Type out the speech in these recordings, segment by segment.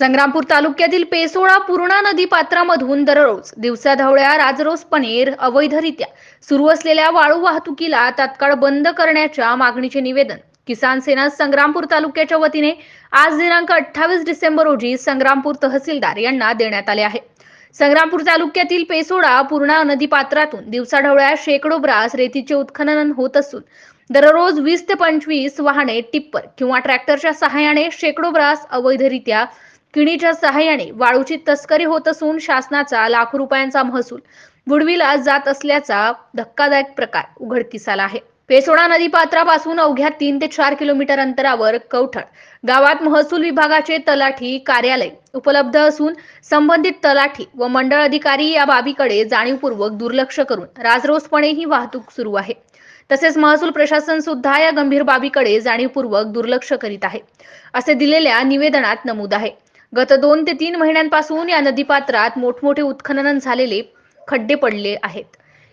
संग्रामपूर तालुक्यातील पेसोळा पूर्णा नदी पात्रामधून दररोज दिवसाढवळ्या राजरोसपणे अवैधरित्या सुरू असलेल्या वाळू वाहतुकीला तात्काळ बंद करण्याच्या मागणीचे निवेदन. किसान सेना संग्रामपूर तालुक्याच्या वतीने आज दिनांक अठ्ठावीस डिसेंबर रोजी संग्रामपूर तहसीलदार यांना देण्यात आले आहे. संग्रामपूर तालुक्यातील पेसोडा पूर्णा नदी पात्रातून दिवसाढवळ्या शेकडो ब्रास रेतीचे उत्खनन होत असून दररोज वीस ते पंचवीस वाहने टिप्पर किंवा ट्रॅक्टरच्या सहाय्याने शेकडो ब्रास अवैधरित्या किणीच्या सहाय्याने वाळूची तस्करी होत असून शासनाचा लाखो रुपयांचा महसूल बुडविला जात असल्याचा धक्कादायक प्रकार उघडकीस आला आहे. पेसोडा नदी पात्रापासून अवघ्या तीन ते चार किलोमीटर अंतरावर कवठळ गावात महसूल विभागाचे तलाठी कार्यालय उपलब्ध असून संबंधित तलाठी व मंडळ अधिकारी या बाबीकडे जाणीवपूर्वक दुर्लक्ष करून राजरोसपणे ही वाहतूक सुरू आहे. तसेच महसूल प्रशासन सुद्धा या गंभीर बाबीकडे जाणीवपूर्वक दुर्लक्ष करीत आहे. असे दिलेल्या निवेदनात नमूद आहे. गत दोन ते तीन महिन्यांपासून या नदीपात्रात मोठमोठे उत्खनन झालेले खड्डे पडले आहेत.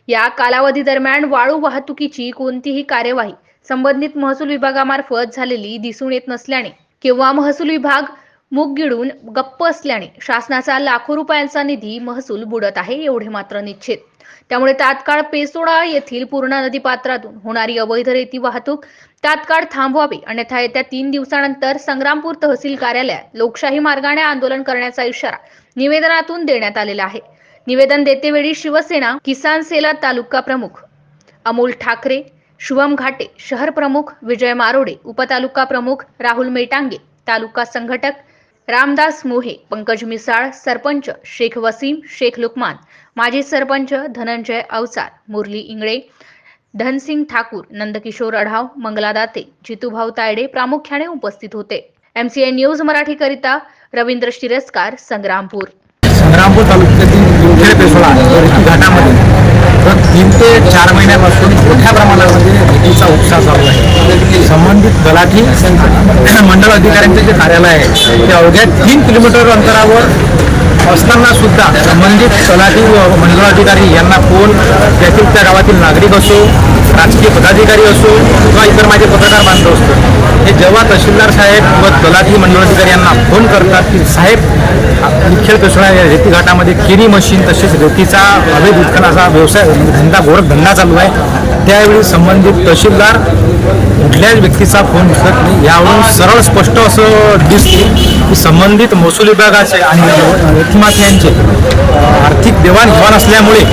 या कालावधी दरम्यान वाळू वाहतुकीची कोणतीही कार्यवाही संबंधित महसूल विभागामार्फत झालेली दिसून येत नसल्याने किंवा महसूल विभाग मूग गिळून गप्प असल्याने शासनाचा लाखो रुपयांचा निधी महसूल बुडत आहे एवढे मात्र निश्चित. त्यामुळे तात्काळ पेसोडा येथील पूर्णा नदी पात्रातून होणारी अवैध रेती वाहतूक तात्काळ थांबवावी अन्यथा येत्या तीन दिवसानंतर संग्रामपूर तहसील कार्यालयात लोकशाही मार्गाने आंदोलन करण्याचा इशारा निवेदनातून देण्यात आलेला आहे. निवेदन देतेवेळी शिवसेना किसान सेला तालुका प्रमुख अमोल ठाकरे शुभम घाटे शहर प्रमुख विजय मारोडे उपतालुका प्रमुख राहुल मेटांगे तालुका संघटक रामदास मोहे पंकज मिसाळ सरपंच शेख वसीम शेख लुकमान माजी सरपंच धनंजय अवसार मुरली इंगळे धनसिंग ठाकूर नंदकिशोर अढाव मंगला दाते जितूभाऊ तायडे प्रामुख्याने उपस्थित होते. एमसीए न्यूज मराठीकरिता रवींद्र शिरस्कार संग्रामपूर. संग्रामपूर तालुक्यातील घाटामध्ये तीन ते चार महिन्यापासून मोठ्या प्रमाणामध्ये रेतीचा उपसा चालू आहे. संबंधित दलाठी मंडळ अधिकाऱ्यांचे जे कार्यालय आहे ते अवघ्या तीन किलोमीटर अंतरावर असताना सुद्धा संबंधित तलाठी व मंडळाधिकारी यांना फोन त्यातील त्या गावातील नागरिक असो राजकीय पदाधिकारी असो किंवा इतर माझे पत्रकार बांधव असतो हे जेव्हा तहसीलदार साहेब व तलाठी मंडळाधिकारी यांना फोन करतात की साहेब मुख्य पेसोळा या रेती घाटामध्ये केरी मशीन तसेच रेतीचा अवैध उत्खनाचा व्यवसाय म्हणजे धंदा गोरख धंदा चालू आहे. त्यावेळी संबंधित तहसीलदार कुठल्याच व्यक्तीचा फोन दिसत नाही. यावरून सरळ स्पष्ट असं दिसते की संबंधित महसूल विभागाचे आणि यांचे आर्थिक देवाणघेवाण असल्यामुळे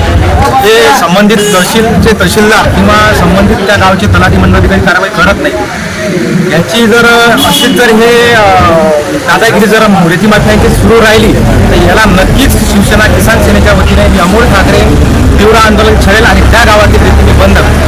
ते संबंधित तहसीलचे तहसीलदार किंवा संबंधित त्या गावचे तलाठी मंडळाधिकारी कारवाई करत नाही. याची जर अशीच जर हे दादागिरी जर रेती माफियांची सुरू राहिली तर याला नक्कीच शिवसेना किसान सेनेच्या वतीने मी अमोल ठाकरे तीव्र आंदोलन छळेल आणि त्या गावातील रीतीने बंद